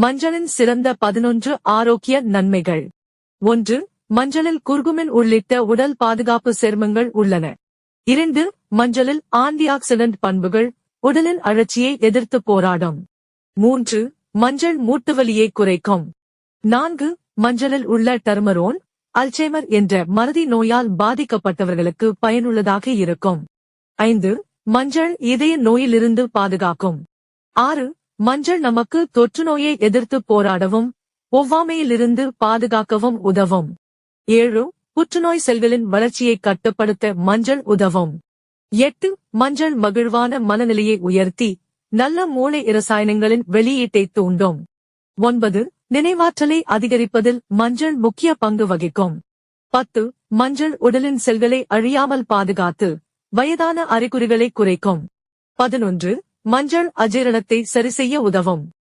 மஞ்சளின் சிறந்த பதினொன்று ஆரோக்கிய நன்மைகள். ஒன்று மஞ்சளில் குர்குமின் உள்ளிட்ட உடல் பாதுகாப்பு சேர்மங்கள் உள்ளன. இரண்டு மஞ்சளில் ஆன்டிஆக்சிடென்ட் பண்புகள் உடலின் அழற்சியை எதிர்த்து போராடும். மூன்று மஞ்சள் மூட்டுவலியை குறைக்கும். நான்கு மஞ்சளில் உள்ள டர்மரோன் அல்சைமர் என்ற மறதி நோயால் பாதிக்கப்பட்டவர்களுக்கு பயனுள்ளதாக இருக்கும். ஐந்து மஞ்சள் இதய நோயிலிருந்து பாதுகாக்கும். ஆறு மஞ்சள் நமக்கு தொற்று நோயை எதிர்த்து போராடவும் ஒவ்வாமையிலிருந்து பாதுகாக்கவும் உதவும். ஏழு புற்றுநோய் செல்களின் வளர்ச்சியை கட்டுப்படுத்த மஞ்சள் உதவும். எட்டு மஞ்சள் மகிழ்வான மனநிலையை உயர்த்தி நல்ல மூளை இரசாயனங்களின் வெளியீட்டை தூண்டும். ஒன்பது நினைவாற்றலை அதிகரிப்பதில் மஞ்சள் முக்கிய பங்கு வகிக்கும். பத்து மஞ்சள் உடலின் செல்களை அழியாமல் பாதுகாத்து வயதான அறிகுறிகளை குறைக்கும். பதினொன்று மஞ்சள் அஜீரணத்தை சரிசெய்ய உதவும்.